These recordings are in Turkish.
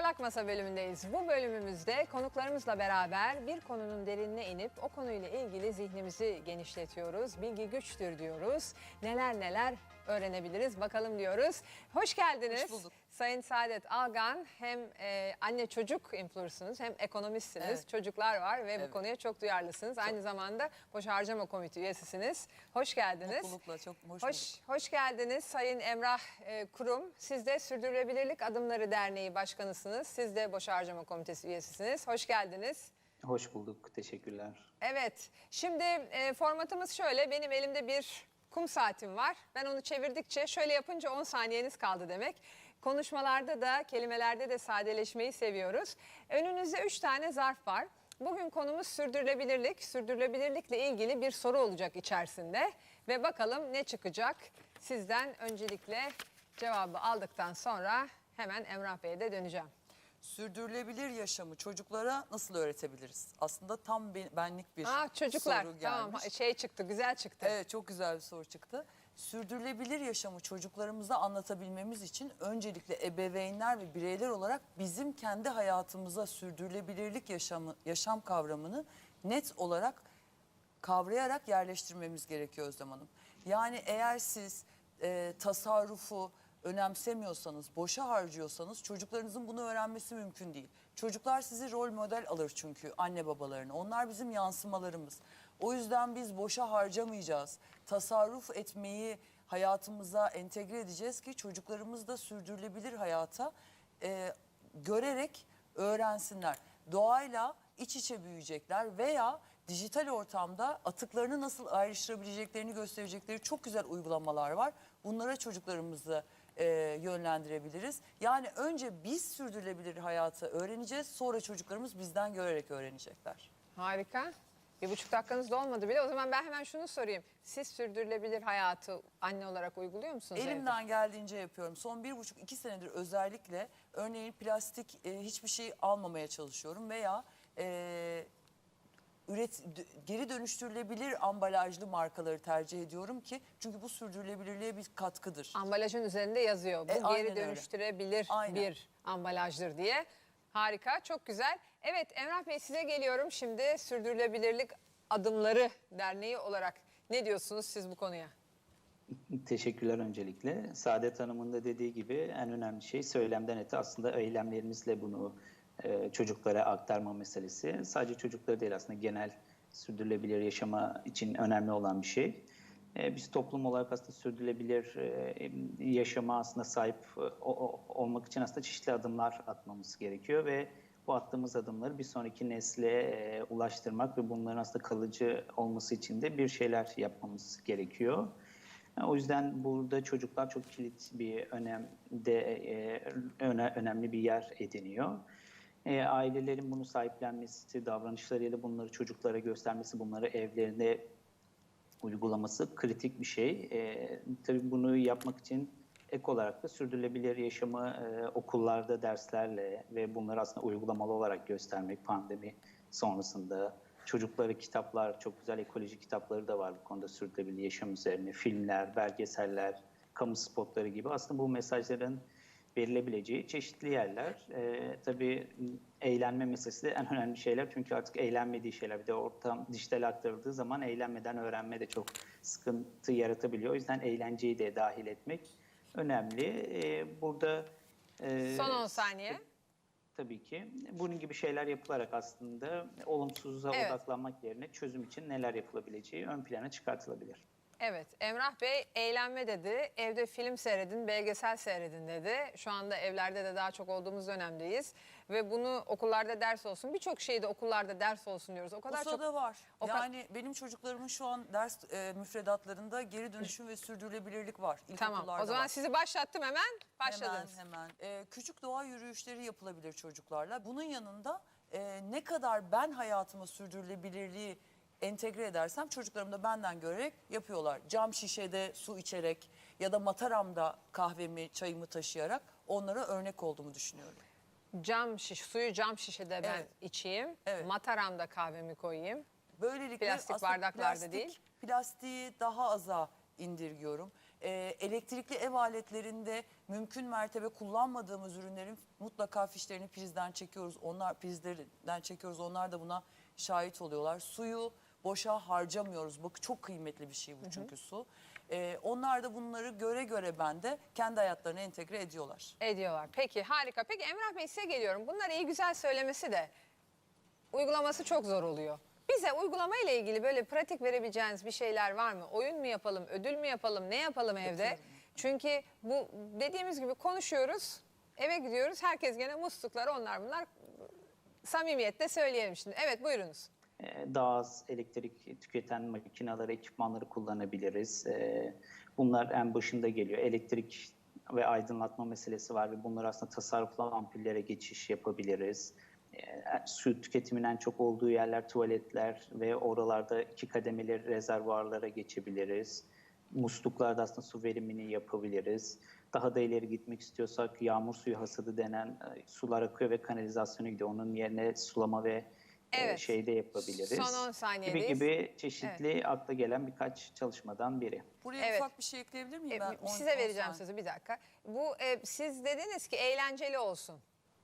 Parlak Masa bölümündeyiz. Bu bölümümüzde konuklarımızla beraber bir konunun derinine inip o konuyla ilgili zihnimizi genişletiyoruz. Bilgi güçtür diyoruz. Neler neler öğrenebiliriz bakalım diyoruz. Hoş geldiniz. Hoş bulduk. Sayın Saadet Algan hem e, anne çocuk influencer'sınız hem ekonomistsiniz. Evet. Çocuklar var ve bu Evet. konuya çok duyarlısınız. Aynı zamanda Boş Harcama Komite üyesisiniz. Hoş geldiniz. Mutlulukla çok hoş, Hoş, bulduk. hoş geldiniz Sayın Emrah e, Kurum. Siz de Sürdürülebilirlik Adımları Derneği Başkanısınız. Siz de Boş Harcama Komitesi üyesisiniz. Hoş geldiniz. Hoş bulduk, teşekkürler. Evet, şimdi e, formatımız şöyle. Benim elimde bir kum saatim var. Ben onu çevirdikçe şöyle yapınca 10 saniyeniz kaldı demek. Konuşmalarda da, kelimelerde de sadeleşmeyi seviyoruz. Önünüzde 3 tane zarf var. Bugün konumuz sürdürülebilirlik. Sürdürülebilirlikle ilgili bir soru olacak içerisinde. Ve bakalım ne çıkacak? Sizden öncelikle cevabı aldıktan sonra hemen Emrah Bey'e de döneceğim. Sürdürülebilir yaşamı çocuklara nasıl öğretebiliriz? Aslında tam be- benlik bir Aa çocuklar soru tamam gelmiş. şey çıktı güzel çıktı. Evet çok güzel bir soru çıktı. Sürdürülebilir yaşamı çocuklarımıza anlatabilmemiz için öncelikle ebeveynler ve bireyler olarak bizim kendi hayatımıza sürdürülebilirlik yaşamı, yaşam kavramını net olarak kavrayarak yerleştirmemiz gerekiyor Özlem Hanım. Yani eğer siz e, tasarrufu önemsemiyorsanız, boşa harcıyorsanız çocuklarınızın bunu öğrenmesi mümkün değil. Çocuklar sizi rol model alır çünkü anne babalarını. Onlar bizim yansımalarımız. O yüzden biz boşa harcamayacağız. Tasarruf etmeyi hayatımıza entegre edeceğiz ki çocuklarımız da sürdürülebilir hayata e, görerek öğrensinler. Doğayla iç içe büyüyecekler veya dijital ortamda atıklarını nasıl ayrıştırabileceklerini gösterecekleri çok güzel uygulamalar var. Bunlara çocuklarımızı e, yönlendirebiliriz. Yani önce biz sürdürülebilir hayatı öğreneceğiz. Sonra çocuklarımız bizden görerek öğrenecekler. Harika. Bir buçuk dakikanız da olmadı bile. O zaman ben hemen şunu sorayım. Siz sürdürülebilir hayatı anne olarak uyguluyor musunuz? evde? Elimden geldiğince yapıyorum. Son bir buçuk iki senedir özellikle örneğin plastik e, hiçbir şey almamaya çalışıyorum veya üret geri dönüştürülebilir ambalajlı markaları tercih ediyorum ki çünkü bu sürdürülebilirliğe bir katkıdır. Ambalajın üzerinde yazıyor. Bu E, aynen geri öyle. dönüştürebilir Aynen. bir ambalajdır diye. Harika, çok güzel. Evet Emrah Bey size geliyorum. Şimdi Sürdürülebilirlik Adımları Derneği olarak ne diyorsunuz siz bu konuya? Teşekkürler öncelikle. Saadet Hanım'ın da dediği gibi en önemli şey söylemden öte aslında eylemlerimizle bunu e, çocuklara aktarma meselesi. Sadece çocukları değil aslında genel sürdürülebilir yaşama için önemli olan bir şey. E, biz toplum olarak aslında sürdürülebilir e, yaşama aslında sahip olmak için aslında çeşitli adımlar atmamız gerekiyor ve bu attığımız adımları bir sonraki nesle ulaştırmak ve bunların aslında kalıcı olması için de bir şeyler yapmamız gerekiyor. O yüzden burada çocuklar çok kilit bir önemde öne, önemli bir yer ediniyor. E, ailelerin bunu sahiplenmesi, davranışlarıyla bunları çocuklara göstermesi, bunları evlerinde uygulaması kritik bir şey. E, tabii bunu yapmak için ek olarak da sürdürülebilir yaşamı e, okullarda derslerle ve bunları aslında uygulamalı olarak göstermek pandemi sonrasında çocuklara kitaplar, çok güzel ekoloji kitapları da var bu konuda sürdürülebilir yaşam üzerine. Filmler, belgeseller, kamu spotları gibi aslında bu mesajların verilebileceği çeşitli yerler. Ee, tabii eğlenme meselesi de en önemli şeyler. Çünkü artık eğlenmediği şeyler bir de ortam dijital aktarıldığı zaman eğlenmeden öğrenme de çok sıkıntı yaratabiliyor. O yüzden eğlenceyi de dahil etmek önemli. Ee, burada e, Son 10 saniye. tabii ki bunun gibi şeyler yapılarak aslında olumsuza Evet. odaklanmak yerine çözüm için neler yapılabileceği ön plana çıkartılabilir. Evet, Emrah Bey eğlenme dedi. Evde film seyredin, belgesel seyredin dedi. Şu anda evlerde de daha çok olduğumuz dönemdeyiz. Ve bunu okullarda ders olsun. Birçok şeyi de okullarda ders olsun diyoruz. O kadar çok da var. o yani benim çocuklarımın şu an ders e, müfredatlarında geri dönüşüm ve sürdürülebilirlik var. Tamam. O zaman var. sizi başlattım hemen. Başladınız. Hemen hemen. Ee, küçük doğa yürüyüşleri yapılabilir çocuklarla. Bunun yanında e, ne kadar ben hayatıma sürdürülebilirliği entegre edersem çocuklarım da benden görerek yapıyorlar. Cam şişede su içerek ya da mataramda kahvemi, çayımı taşıyarak onlara örnek olduğumu düşünüyorum. Cam şiş, suyu cam şişede ben Evet. içeyim. Evet. Mataramda kahvemi koyayım. Böylelikle Plastik aslında bardaklarda plastik, değil. Plastiği daha aza indirgiyorum. Ee, elektrikli ev aletlerinde mümkün mertebe kullanmadığımız ürünlerin mutlaka fişlerini prizden çekiyoruz. Onlar prizlerinden çekiyoruz. Onlar da buna şahit oluyorlar. Suyu boşa harcamıyoruz. Bak çok kıymetli bir şey bu çünkü su. Ee, onlar da bunları göre göre bende kendi hayatlarına entegre ediyorlar. Ediyorlar. Peki harika. Peki Emrah Bey size geliyorum. Bunlar iyi güzel söylemesi de uygulaması çok zor oluyor. Bize uygulama ile ilgili böyle pratik verebileceğiniz bir şeyler var mı? Oyun mu yapalım, ödül mü yapalım, ne yapalım evde? Çünkü bu dediğimiz gibi konuşuyoruz, eve gidiyoruz. Herkes gene musluklar onlar bunlar. Samimiyetle söyleyelim şimdi. Evet buyurunuz. Ee, daha az elektrik tüketen makineleri, ekipmanları kullanabiliriz. Ee, Bunlar en başında geliyor. Elektrik ve aydınlatma meselesi var ve bunlar aslında tasarruflu ampullere geçiş yapabiliriz. Ee, Su tüketiminin en çok olduğu yerler tuvaletler ve oralarda iki kademeli rezervuarlara geçebiliriz. Musluklarda aslında su verimini yapabiliriz. Daha da ileri gitmek istiyorsak yağmur suyu hasadı denen e, sular akıyor ve kanalizasyona gidiyor. Onun yerine sulama ve Evet. şeyde yapabiliriz. Son 10 gibi saniyedeyiz. gibi çeşitli akla gelen birkaç çalışmadan biri. Buraya Evet. ufak bir şey ekleyebilir miyim E, ben? On- size on vereceğim saniye. sözü bir dakika. Bu e, siz dediniz ki eğlenceli olsun.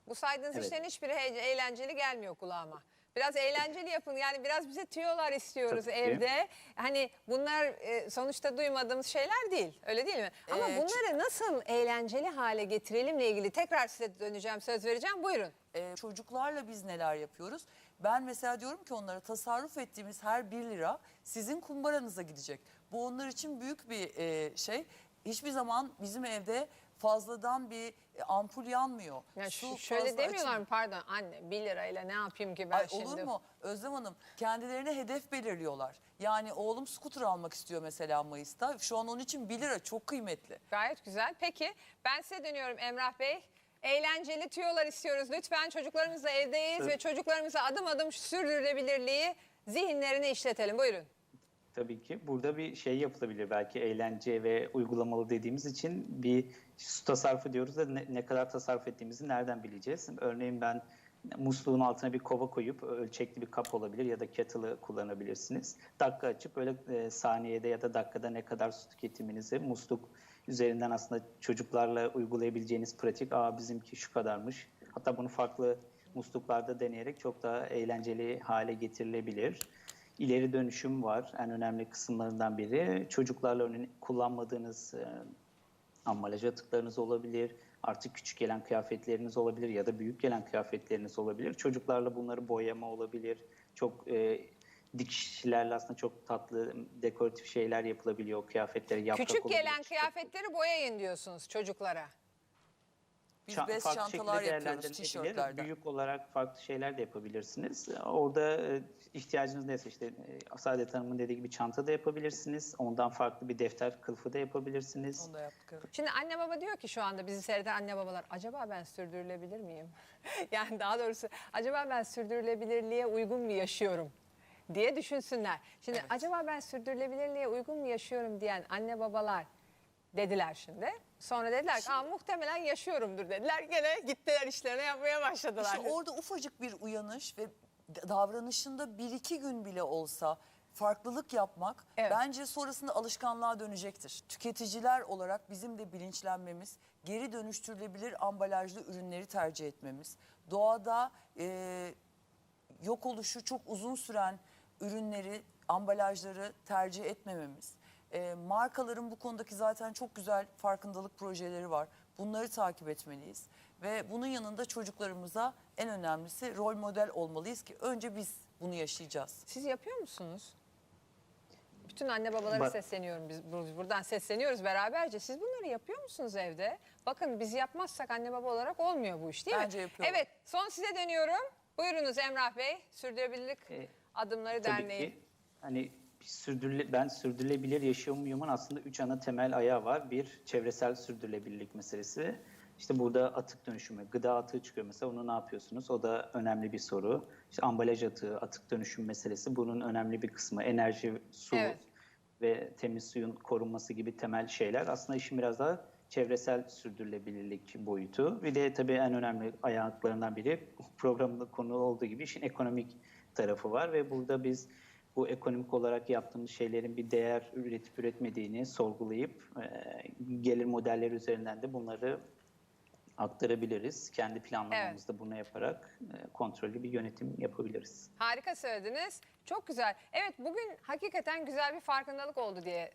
Bu saydığınız Evet. işlerin hiçbiri eğlenceli gelmiyor kulağıma. Biraz eğlenceli yapın. Yani biraz bize tüyolar istiyoruz Tabii ki. evde. Hani bunlar e, sonuçta duymadığımız şeyler değil. Öyle değil mi? Ama Ee, bunları nasıl eğlenceli hale getirelimle ilgili tekrar size döneceğim, söz vereceğim. Buyurun. Ee, çocuklarla biz neler yapıyoruz? Ben mesela diyorum ki onlara tasarruf ettiğimiz her 1 lira sizin kumbaranıza gidecek. Bu onlar için büyük bir e, şey. Hiçbir zaman bizim evde fazladan bir e, ampul yanmıyor. Su şu- şöyle fazla demiyorlar açılmıyor. mı? Pardon anne 1 lirayla ne yapayım ki ben Ay şimdi? olur mu? Özlem Hanım kendilerine hedef belirliyorlar. Yani oğlum skuter almak istiyor mesela Mayıs'ta. Şu an onun için 1 lira çok kıymetli. Gayet güzel. Peki ben size dönüyorum Emrah Bey. Eğlenceli tüyolar istiyoruz. Lütfen çocuklarımızla evdeyiz Evet. ve çocuklarımıza adım adım sürdürülebilirliği zihinlerine işletelim. Buyurun. Tabii ki. Burada bir şey yapılabilir belki eğlence ve uygulamalı dediğimiz için bir su tasarrufu diyoruz da ne, ne kadar tasarruf ettiğimizi nereden bileceğiz? Örneğin ben musluğun altına bir kova koyup ölçekli bir kap olabilir ya da kettle'ı kullanabilirsiniz. Dakika açıp böyle e, saniyede ya da dakikada ne kadar su tüketiminizi musluk üzerinden aslında çocuklarla uygulayabileceğiniz pratik aa bizimki şu kadarmış. Hatta bunu farklı musluklarda deneyerek çok daha eğlenceli hale getirilebilir. İleri dönüşüm var. En önemli kısımlarından biri. Çocuklarla kullanmadığınız e, ambalaj atıklarınız olabilir. Artık küçük gelen kıyafetleriniz olabilir ya da büyük gelen kıyafetleriniz olabilir. Çocuklarla bunları boyama olabilir. Çok e, dikişlerle aslında çok tatlı dekoratif şeyler yapılabiliyor kıyafetlere. Yaprak Küçük olabilir, gelen çiçek kıyafetleri boyayın diyorsunuz çocuklara. Biz Ça- bez farklı çantalar şekilde yapıyoruz tişörtlerden. Büyük olarak farklı şeyler de yapabilirsiniz. Orada e, ihtiyacınız neyse işte e, Saadet Hanım'ın dediği gibi çanta da yapabilirsiniz. Ondan farklı bir defter kılıfı da yapabilirsiniz. Onu da yaptık evet. Şimdi anne baba diyor ki şu anda bizi seyreden anne babalar acaba ben sürdürülebilir miyim? yani daha doğrusu acaba ben sürdürülebilirliğe uygun mu yaşıyorum? Diye düşünsünler. Şimdi acaba ben sürdürülebilirliğe uygun mu yaşıyorum diyen anne babalar dediler şimdi. Sonra dediler ki Aa, muhtemelen yaşıyorumdur dediler. Gene gittiler işlerine yapmaya başladılar. İşte orada ufacık bir uyanış ve davranışında bir iki gün bile olsa farklılık yapmak Evet. bence sonrasında alışkanlığa dönecektir. Tüketiciler olarak bizim de bilinçlenmemiz, geri dönüştürülebilir ambalajlı ürünleri tercih etmemiz, doğada e, yok oluşu çok uzun süren ürünleri, ambalajları tercih etmememiz. E, markaların bu konudaki zaten çok güzel farkındalık projeleri var. Bunları takip etmeliyiz. Ve bunun yanında çocuklarımıza en önemlisi rol model olmalıyız ki önce biz bunu yaşayacağız. Siz yapıyor musunuz? Bütün anne babalara Bak- sesleniyorum biz bur- buradan sesleniyoruz beraberce. Siz bunları yapıyor musunuz evde? Bakın biz yapmazsak anne baba olarak olmuyor bu iş değil Bence mi? yapıyorlar. Evet son size dönüyorum. Buyurunuz Emrah Bey. Sürdürülebilirlik E, Adımları Tabii Derneği. ki hani sürdürüle, ben sürdürülebilir yaşıyor muyumun aslında üç ana temel ayağı var. Bir, çevresel sürdürülebilirlik meselesi. İşte burada atık dönüşümü, gıda atığı çıkıyor mesela onu ne yapıyorsunuz? O da önemli bir soru. İşte ambalaj atığı, atık dönüşüm meselesi bunun önemli bir kısmı. Enerji, su Evet. ve temiz suyun korunması gibi temel şeyler. Aslında işin biraz daha çevresel sürdürülebilirlik boyutu. Bir de tabii en önemli ayaklarından biri programda konu olduğu gibi işin ekonomik tarafı var ve burada biz bu ekonomik olarak yaptığımız şeylerin bir değer üretip üretmediğini sorgulayıp e, gelir modelleri üzerinden de bunları aktarabiliriz. Kendi planlamamızda bunu yaparak e, kontrollü bir yönetim yapabiliriz. Harika söylediniz. Çok güzel. Evet bugün hakikaten güzel bir farkındalık oldu diye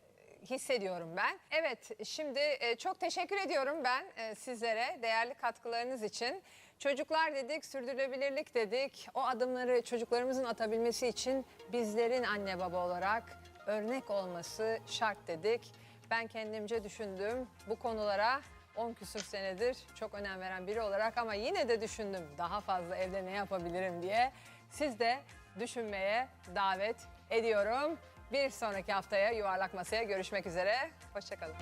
hissediyorum ben. Evet şimdi e, çok teşekkür ediyorum ben sizlere değerli katkılarınız için. Çocuklar dedik, sürdürülebilirlik dedik. O adımları çocuklarımızın atabilmesi için bizlerin anne baba olarak örnek olması şart dedik. Ben kendimce düşündüm bu konulara 10 küsur senedir çok önem veren biri olarak ama yine de düşündüm daha fazla evde ne yapabilirim diye. Siz de düşünmeye davet ediyorum. Bir sonraki haftaya yuvarlak masaya görüşmek üzere. Hoşçakalın.